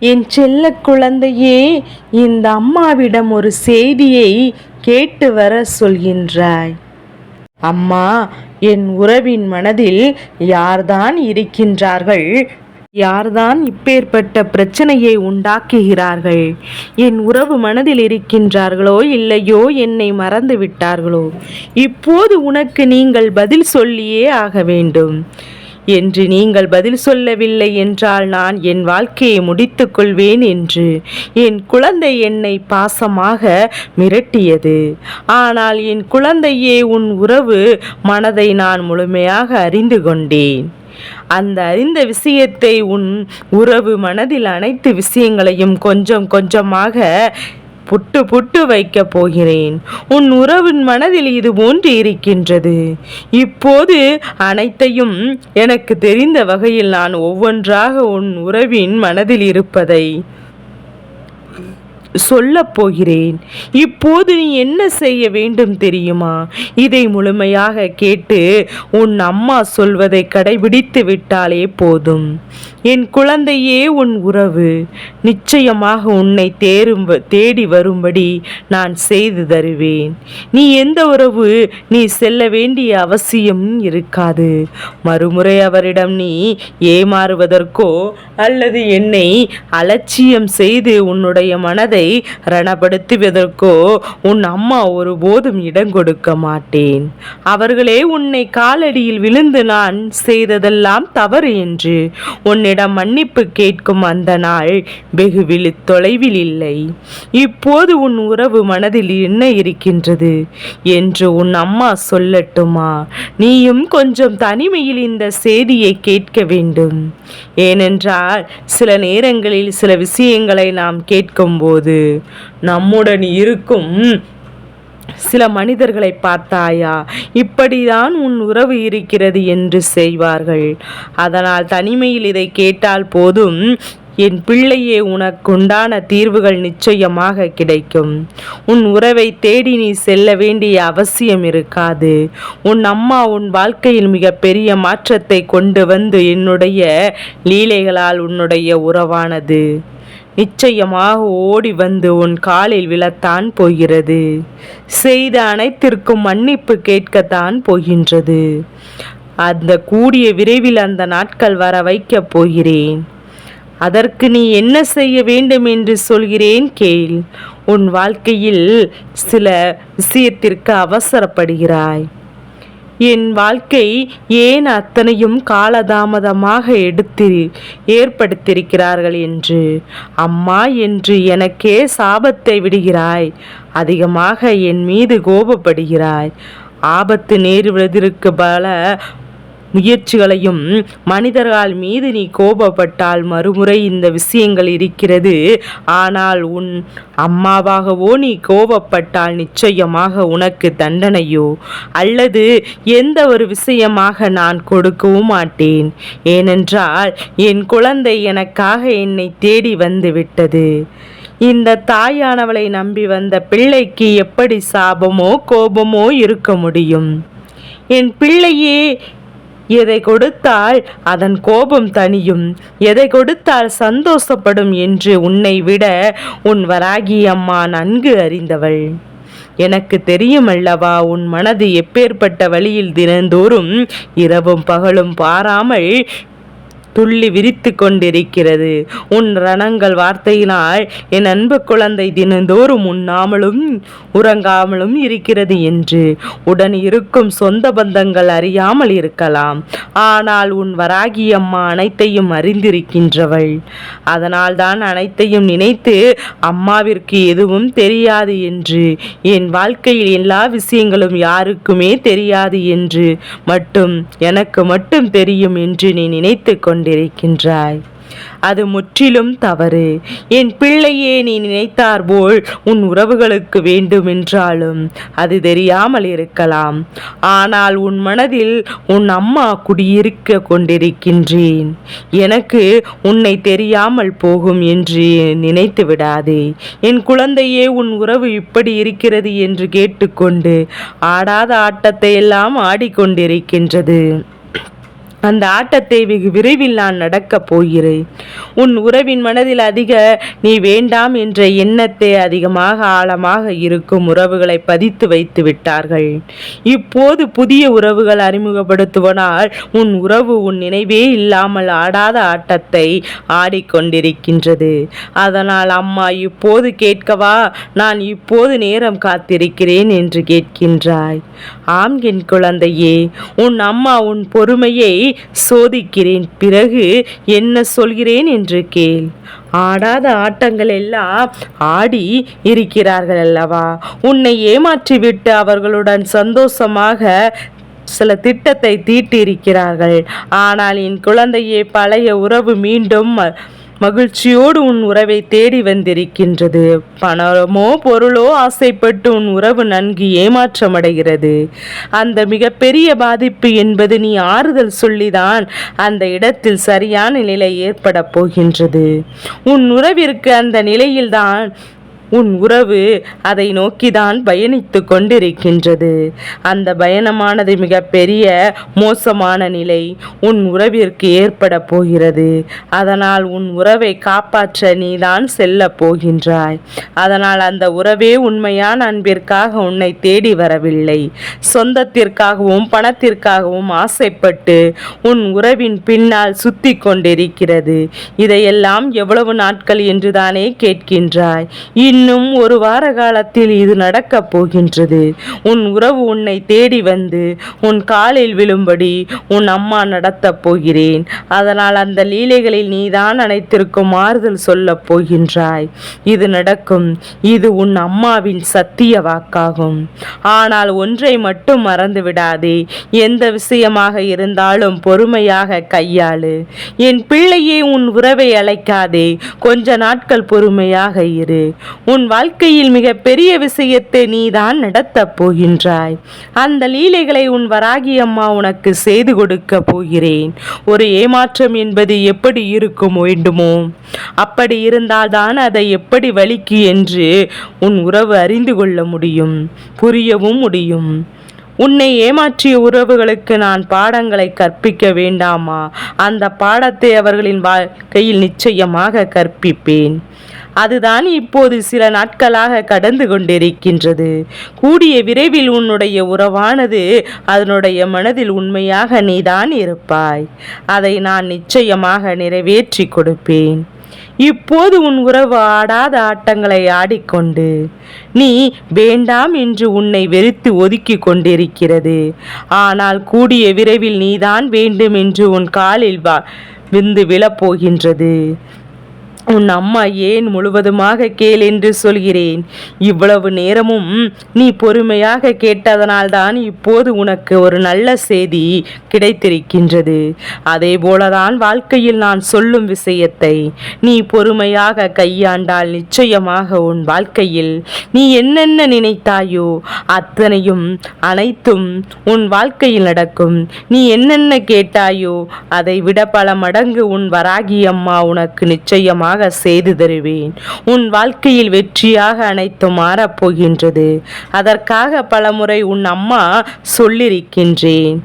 என் செல்ல குழந்தையே இந்த அம்மாவிடம் ஒரு செய்தியை கேட்டு வர சொல்கின்றாய். அம்மா என் உறவின் மனதில் யார்தான் இருக்கின்றார்கள்? யார்தான் இப்பேற்பட்ட பிரச்சனையை உண்டாக்குகிறார்கள்? என் உறவு மனதில் இருக்கின்றார்களோ இல்லையோ என்னை மறந்து விட்டார்களோ இப்போது உனக்கு நீங்கள் பதில் சொல்லியே ஆக வேண்டும். என்று நீங்கள் பதில் சொல்லவில்லை என்றால் நான் என் வாழ்க்கையை முடித்துக் கொள்வேன் என்று. என் குழந்தை என்னை பாசமாக மிரட்டியது. ஆனால் என் குழந்தையே உன் உறவு மனதை நான் முழுமையாக அறிந்து கொண்டேன். அந்த அறிந்த விஷயத்தை உன் உறவு மனதில் அனைத்து விஷயங்களையும் கொஞ்சம் கொஞ்சமாக புட்டு புட்டு வைக்கப் போகிறேன். உன் உறவின் மனதில் இது போன்று இருக்கின்றது. இப்போது அனைத்தையும் எனக்கு தெரிந்த வகையில் நான் ஒவ்வொன்றாக உன் உறவின் மனதில் இருப்பதை சொல்லப் போகிறேன். இப்போது நீ என்ன செய்ய வேண்டும் தெரியுமா? இதை முழுமையாக கேட்டு உன் அம்மா சொல்வதை கடைபிடித்து விட்டாலே போதும். என் குழந்தையே உன் உறவு. நிச்சயமாக உன்னை தேரும் தேடி வரும்படி நான் செய்து தருவேன். நீ எந்த உறவு நீ செல்ல வேண்டிய அவசியம் இருக்காது. மறுமுறை அவரிடம் நீ ஏமாறுவதற்கோ அல்லது என்னை அலட்சியம் செய்து உன்னுடைய மனதை ரணப்படுத்துவதற்கோ உன் அம்மா ஒருபோதும் இடம் கொடுக்க மாட்டேன். அவர்களே உன்னை காலடியில் விழுந்து நான் செய்ததெல்லாம் தவறு என்று உன்னை என்னிடம் மன்னிப்பு கேட்கும் அந்த நாள் வெகுவில் தொலைவில் இல்லை. இப்போது உன் உறவு மனதில் என்ன இருக்கின்றது? என்று உன் அம்மா சொல்லட்டுமா? நீயும் கொஞ்சம் தனிமையில் இந்த செய்தியை கேட்க வேண்டும். ஏனென்றால் சில நேரங்களில் சில விஷயங்களை நாம் கேட்கும்போது நம்முடன் இருக்கும் சில மனிதர்களை பார்த்தாயா? இப்படிதான் உன் உறவு இருக்கிறது என்று செய்வார்கள். அதனால் தனிமையில் இதை கேட்டால் போதும். என் பிள்ளையே உனக்குண்டான தீர்வுகள் நிச்சயமாக கிடைக்கும். உன் உறவை தேடி நீ செல்ல வேண்டிய அவசியம் இருக்காது. உன் அம்மா உன் வாழ்க்கையில் மிகப்பெரிய மாற்றத்தை கொண்டு வந்து என்னுடைய லீலைகளால் உன்னுடைய உறவானது. நிச்சயமாக ஓடி வந்து உன் காலில் விழத்தான் போகிறது. செய்த அனைத்திற்கும் மன்னிப்பு கேட்கத்தான் போகின்றது. அந்த கூடிய விரைவில் அந்த நாட்கள் வர வைக்கப் போகிறேன். அதற்கு நீ என்ன செய்ய வேண்டும் என்று சொல்கிறேன் கேள். உன் வாழ்க்கையில் சில விஷயத்திற்கு அவசரப்படுகிறாய். என் வாழ்க்கை ஏன் அத்தனையும் காலதாமதமாக எடுத்து ஏற்படுத்தியிருக்கிறார்கள் என்று? அம்மா என்று எனக்கே சாபத்தை விடுகிறாய் அதிகமாக என் மீது கோபப்படுகிறாய். ஆபத்து நேருவதற்கு பல முயற்சிகளையும் மனிதர்கள் மீது நீ கோபப்பட்டால் மறுமுறை இந்த விஷயங்கள் இருக்கிறது. ஆனால் உன் அம்மாவாகவோ நீ கோபப்பட்டால் நிச்சயமாக உனக்கு தண்டனையோ? அல்லது எந்த ஒரு விஷயமாக நான் கொடுக்கவும் மாட்டேன். ஏனென்றால் என் குழந்தை எனக்காக என்னை தேடி வந்து விட்டது. இந்த தாயானவளை நம்பி வந்த பிள்ளைக்கு எப்படி சாபமோ கோபமோ இருக்க முடியும்? என் பிள்ளையே எதை கொடுத்தால் அதன் கோபம் தனியும் எதை கொடுத்தால் சந்தோஷப்படும் என்று உன்னை விட உன் வராகி அம்மா நன்கு அறிந்தவள். எனக்கு தெரியும் அல்லவா உன் மனது எப்பேற்பட்ட வழியில் தினந்தோறும் இரவும் பகலும் பாராமல் துள்ளி விரித்து கொண்டிருக்கிறது. உன் ரணங்கள் வார்த்தையினால் என் அன்பு குழந்தை தினந்தோறும் உண்ணாமலும் உறங்காமலும் இருக்கிறது என்று உடன் இருக்கும் சொந்த பந்தங்கள் அறியாமல் இருக்கலாம். ஆனால் உன் வராகி அம்மா அனைத்தையும் அறிந்திருக்கின்றவள். அதனால் தான் அனைத்தையும் நினைத்து அம்மாவிற்கு எதுவும் தெரியாது என்று என் வாழ்க்கையில் எல்லா விஷயங்களும் யாருக்குமே தெரியாது என்று மட்டும் எனக்கு மட்டும் தெரியும் என்று நீ நினைத்து கொண்டு கொண்டிருக்கின்றாய். அது முற்றிலும் தவறு. என் பிள்ளையே நீ நினைத்தார் போல் உன் உறவுகளுக்கு வேண்டுமென்றாலும் அது தெரியாமல் இருக்கலாம். ஆனால் உன் மனதில் உன் அம்மா குடியிருக்க கொண்டிருக்கின்றேன். எனக்கு உன்னை தெரியாமல் போகும் என்று நினைத்து விடாதே. என் குழந்தையே உன் உறவு இப்படி இருக்கிறது என்று கேட்டுக்கொண்டு ஆடாத ஆட்டத்தை எல்லாம் ஆடிக்கொண்டிருக்கின்றது. அந்த ஆட்டத்தை வெகு விரைவில் நான் நடக்கப் போகிறேன். உன் உறவின் மனதில் அதிக நீ வேண்டாம் என்ற எண்ணத்தை அதிகமாக ஆழமாக இருக்கும் உறவுகளை பதித்து வைத்து விட்டார்கள். இப்போது புதிய உறவுகள் அறிமுகப்படுத்துவனால் உன் உறவு உன் நினைவே இல்லாமல் ஆடாத ஆட்டத்தை ஆடிக்கொண்டிருக்கின்றது. அதனால் அம்மா இப்போது கேட்கவா? நான் இப்போது நேரம் காத்திருக்கிறேன் என்று கேட்கின்றாய். ஆம் என் குழந்தையே உன் அம்மா உன் பொறுமையை சோதிக்கிறேன். பிறகு என்ன சொல்கிறேன் என்று கேள். ஆடாத ஆட்டங்கள் எல்லாம் ஆடி இருக்கிறார்கள் அல்லவா? உன்னை ஏமாற்றிவிட்டு அவர்களுடன் சந்தோஷமாக சில திட்டத்தை தீட்டியிருக்கிறார்கள். ஆனால் என் குழந்தையே பழைய உறவு மீண்டும் மகிழ்ச்சியோடு உன் உறவை தேடி வந்திருக்கின்றது. பணமோ பொருளோ ஆசைப்பட்டு உன் உறவு நன்கு ஏமாற்றமடைகிறது. அந்த மிகப்பெரிய பாதிப்பு என்பது நீ ஆறுதல் சொல்லிதான் அந்த இடத்தில் சரியான நிலை ஏற்பட போகின்றது. உன் உறவிற்கு அந்த நிலையில்தான் உன் உறவு அதை நோக்கிதான் பயணித்து கொண்டிருக்கின்றது. அந்த பயணமானது மிக பெரிய மோசமான நிலை. உன் உறவிற்கு ஏற்பட போகிறது. அதனால் உன் உறவை காப்பாற்ற நீதான் செல்ல போகின்றாய். அதனால் அந்த உறவே உண்மையான அன்பிற்காக உன்னை தேடி வரவில்லை. சொந்தத்திற்காகவும் பணத்திற்காகவும் ஆசைப்பட்டு உன் உறவின் பின்னால் சுத்தி கொண்டிருக்கிறது. இதையெல்லாம் எவ்வளவு நாட்கள் என்றுதானே கேட்கின்றாய். இன்னும் ஒரு வார காலத்தில் இது நடக்கப் போகின்றது. உன் உறவு உன்னை தேடி வந்து உன் காலில் விழும்படி உன் அம்மா நடத்தப் போகிறேன். அதனால் அந்த லீலைகளில் நீதான் அனைத்திற்கும் ஆறுதல் சொல்லப் போகின்றாய். இது நடக்கும். இது உன் அம்மாவின் சத்திய வாக்காகும். ஆனால் ஒன்றை மட்டும் மறந்து விடாதே. எந்த விஷயமாக இருந்தாலும் பொறுமையாக கையாளு. என் பிள்ளையே உன் உறவை அழைக்காதே. கொஞ்ச நாட்கள் பொறுமையாக இரு. உன் வாழ்க்கையில் மிக பெரிய விஷயத்தை நீதான் நடத்தப் போகின்றாய். அந்த லீலைகளை உன் வராகி அம்மா உனக்கு செய்து கொடுக்க போகிறேன். ஒரு ஏமாற்றம் என்பது எப்படி இருக்கும் வேண்டுமோ? அப்படி இருந்தால்தான் அதை எப்படி வலிக்கு என்று உன் உறவு அறிந்து கொள்ள முடியும் புரியவும் முடியும். உன்னை ஏமாற்றிய உறவுகளுக்கு நான் பாடங்களை கற்பிக்க வேண்டாமா? அந்த பாடத்தை அவர்களின் வாழ்க்கையில் நிச்சயமாக கற்பிப்பேன். அதுதான் இப்போது சில நாட்களாக கடந்து கொண்டிருக்கின்றது. கூடிய விரைவில் உன்னுடைய உறவானது அதனுடைய மனதில் உண்மையாக நீதான் இருப்பாய். அதை நான் நிச்சயமாக நிறைவேற்றி கொடுப்பேன். இப்போது உன் உறவு ஆடாத ஆட்டங்களை ஆடிக்கொண்டு நீ வேண்டாம் என்று உன்னை வெறுத்து ஒதுக்கி கொண்டிருக்கிறது. ஆனால் கூடிய விரைவில் நீதான் வேண்டும் என்று உன் காலில் வா விந்து விழப்போகின்றது. உன் அம்மா ஏன் முழுவதுமாக கேள் என்று சொல்கிறேன். இவ்வளவு நேரமும் நீ பொறுமையாக கேட்டதனால்தான் இப்போது உனக்கு ஒரு நல்ல செய்தி கிடைத்திருக்கின்றது. அதே போலதான் வாழ்க்கையில் நான் சொல்லும் விஷயத்தை நீ பொறுமையாக கையாண்டால் நிச்சயமாக உன் வாழ்க்கையில் நீ என்னென்ன நினைத்தாயோ அத்தனையும் அனைத்தும் உன் வாழ்க்கையில் நடக்கும். நீ என்னென்ன கேட்டாயோ அதை விட பல மடங்கு உன் வராகி அம்மா உனக்கு நிச்சயமாக சிறப்பாக செய்து தருவேன். உன் வாழ்க்கையில் வெற்றியாக அனைத்தும் மாறப்போகின்றது. அதற்காக பலமுறை உன் அம்மா சொல்லியிருக்கின்றேன்.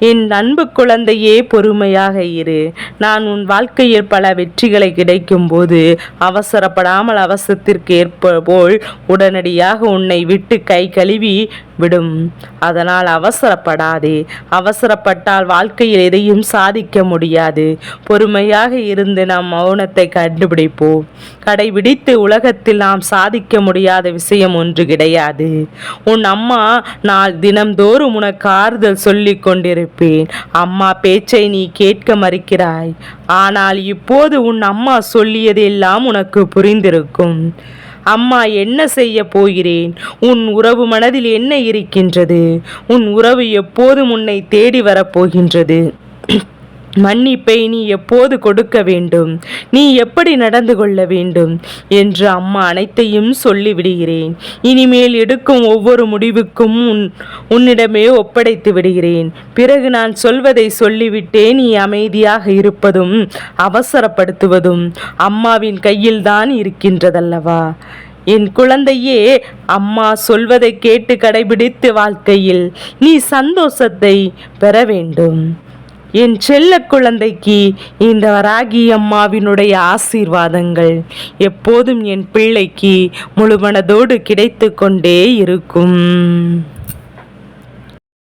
என் அன்பு குழந்தையே பொறுமையாக இரு. நான் உன் வாழ்க்கையில் பல வெற்றிகளை கிடைக்கும் போது அவசரப்படாமல் அவசரத்திற்கு ஏற்ப போல் உடனடியாக உன்னை விட்டு கை கழுவி விடும். அதனால் அவசரப்படாதே. அவசரப்பட்டால் வாழ்க்கையில் எதையும் சாதிக்க முடியாது. பொறுமையாக இருந்து நாம் மௌனத்தை கண்டுபிடிப்போம். கடைபிடித்து உலகத்தில் நாம் சாதிக்க முடியாத விஷயம் ஒன்று கிடையாது. உன் அம்மா நான் தினம்தோறும் உனக்கு ஆறுதல் சொல்லிக் கொண்டிருப்பேன் அம்மா பேச்சை நீ கேட்க மறுக்கிறாய். ஆனால் இப்போது உன் அம்மா சொல்லியதெல்லாம் உனக்கு புரிந்திருக்கும். அம்மா என்ன செய்ய போகிறேன்? உன் உறவு மனதில் என்ன இருக்கின்றது? உன் உறவு எப்போதும் உன்னை தேடி வரப்போகின்றது மன்னிப்பை நீ எப்போது கொடுக்க வேண்டும்? நீ எப்படி நடந்து கொள்ள வேண்டும்? என்று அம்மா அனைத்தையும் சொல்லிவிடுகிறேன். இனிமேல் எடுக்கும் ஒவ்வொரு முடிவுக்கும் உன் உன்னிடமே ஒப்படைத்து விடுகிறேன். பிறகு நான் சொல்வதை சொல்லிவிட்டே நீ அமைதியாக இருப்பதும் அவசரப்படுத்துவதும் அம்மாவின் கையில்தான் இருக்கின்றதல்லவா? என் குழந்தையே அம்மா சொல்வதை கேட்டு கடைபிடித்து வாழ்க்கையில் நீ சந்தோஷத்தை பெற வேண்டும். என் செல்ல குழந்தைக்கு இந்த வராகி அம்மாவினுடைய ஆசீர்வாதங்கள் எப்போதும் என் பிள்ளைக்கு முழுமனதோடு கிடைத்து கொண்டே இருக்கும்.